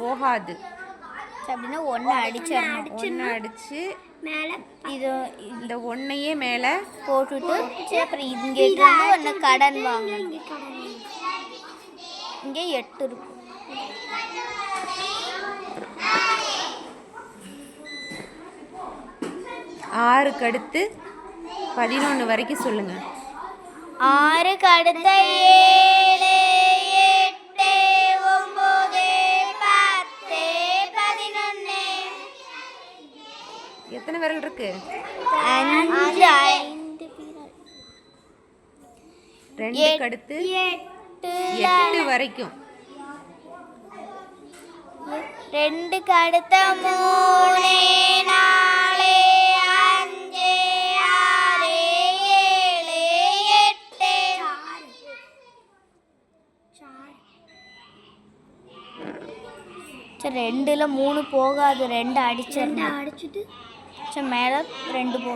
போகாது. சரி, அப்படின்னா ஒன்று அடிச்சிடணும். ஒன்று அடித்து மேலே இது இந்த ஒன்றையே மேலே போட்டுட்டு அப்புறம் இங்கே இருந்து ஒன்று கடன் வாங்கணும். இங்கே எட்டு இருக்கும். ஆறுக்கு அடுத்து பதினொன்று வரைக்கும் சொல்லுங்கள் ஆறுக்கு அடுத்த ஏழு. எத்தனை விரல் இருக்கு? ரெண்டுக்கு அடுத்து எட்டு வரைக்கும். ரெண்டுக்கு அடுத்த மூணு நாலு அஞ்சு ஆறு ஏழு எட்டு. சரி ரெண்டுல மூணு போகாது ரெண்டு அடிச்சிடணும். அடிச்சுட்டு சரி மேலே ரெண்டு போ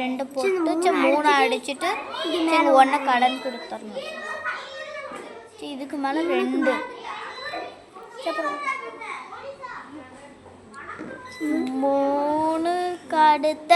ரெண்டு போட்டு சரி மூணு அடிச்சுட்டு சரி ஒன்று கடன் கொடுத்துடணும். சரி இதுக்கு மேலே ரெண்டு. மூணு கடுத்த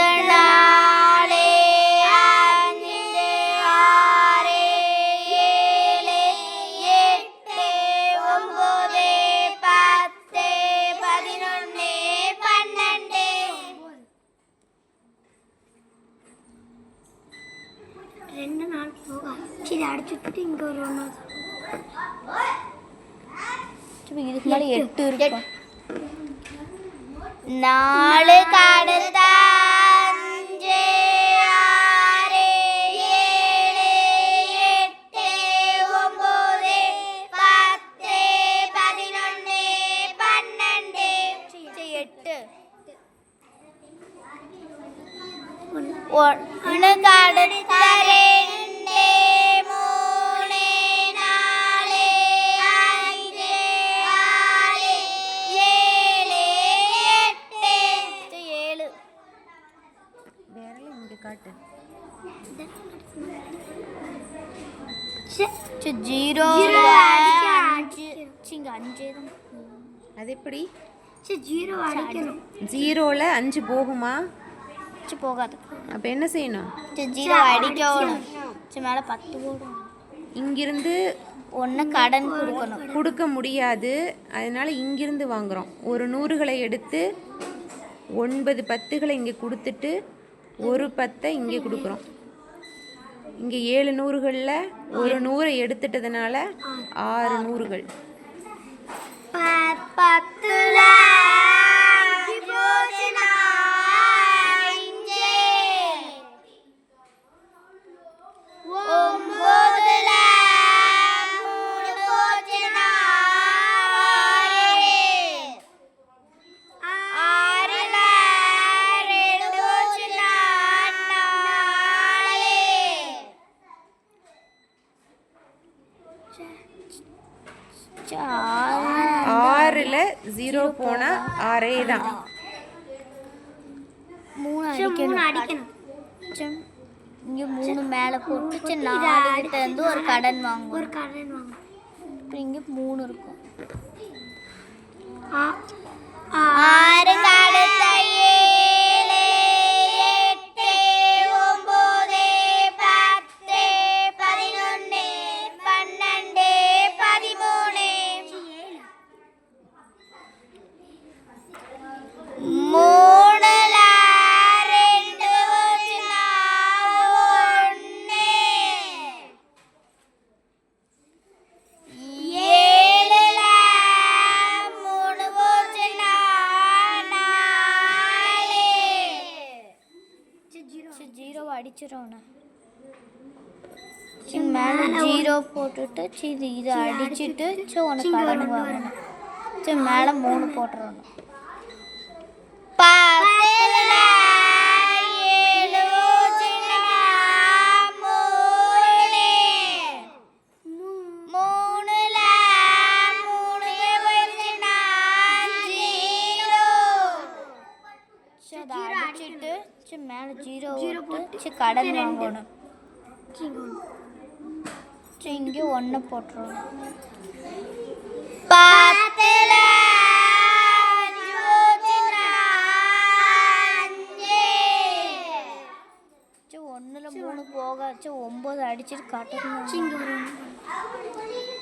ரெண்டு நாள் போகாது சரி அடிச்சு விட்டுட்டு இங்கே ஒரு ஒன்று சரி, இதுக்கு மேலே எட்டு இருக்கும் நாலு கடுத்த சரி, ஜீரோ அது எப்படி? ஜீரோ ஜீரோவில் அஞ்சு போகுமா? சரி, போகாது. அப்போ என்ன செய்யணும்? ஜீரோ அடிக்கணும் மேலே பத்து போடும் இங்கிருந்து ஒன்று கடன் கொடுக்கணும். கொடுக்க முடியாது. அதனால இங்கிருந்து வாங்குறோம். ஒரு நூறுகளை எடுத்து ஒன்பது பத்துகளை இங்கே கொடுத்துட்டு ஒரு பத்தை இங்கே கொடுக்குறோம். இங்கே ஏழு நூறுகளில் ஒரு நூறை எடுத்துட்டதுனால ஆறு நூறுகள். பத்துல ஆறில் ஜீரோ போனால் ஆறே தான். மூணு அடிக்கணும். இங்க மூணு மேலே போட்டு சரி, நாலு கிட்ட இருந்து ஒரு கடன் வாங்குவோம். ஒரு கடன் வாங்க அப்புறம் இங்க மூணு இருக்கும். ஆறு கடுத்த மேலே ஜீரோ போட்டுட்டு சரி இதை அடிச்சிட்டு சரி உனக்கு கடன் வாங்கணும் சரி மேலே மூணு போட்டுறணும். போச்சுன்னா ஜீரோ. மேலே ஜீரோ போட்டு கடன் வாங்கணும். சரி இங்கே ஒன்று போட்டுரும் பத்தில் ஒன்றில் மூணு போகாச்சு ஒம்பது அடிச்சுட்டு காட்டணும்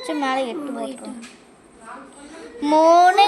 சரி மேலே எட்டு போட்டுரும் மூணு